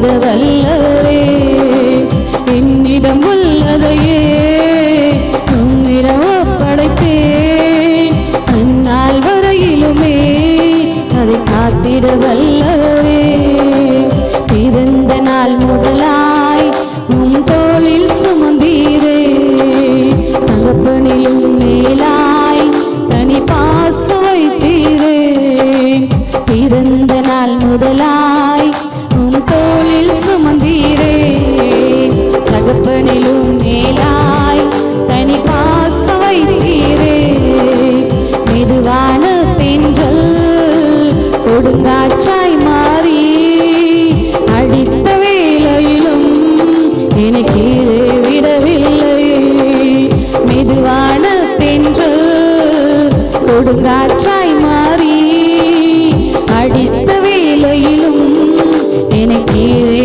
செய்த வல்லவரே என்னிடம் உள்ளதையே உன்னிடம் படைத்தேன் அந்நாள் வரையிலுமே அதை காத்திட வல்லவரே பிறந்த நாள் முதலாய் உன் தோளில் சுமந்தீரே. தகப்பனிலும் மேலாய் தனி பாசம் வைத்தீரே. பிறந்த நாள் முதலாய் உன் தோளில் தகப்பனிலும் மேலாய் தனி பாசம் வைத்தீரே. மெதுவான தென்றல் கொடுங்காற்றாய் மாறி அடித்த வேளையிலும் என்னை கீழே விடவில்லை. மெதுவான தென்றல் கொடுங்காற்றாய் மாறி அடித்த வேளையிலும் என்னை கீழே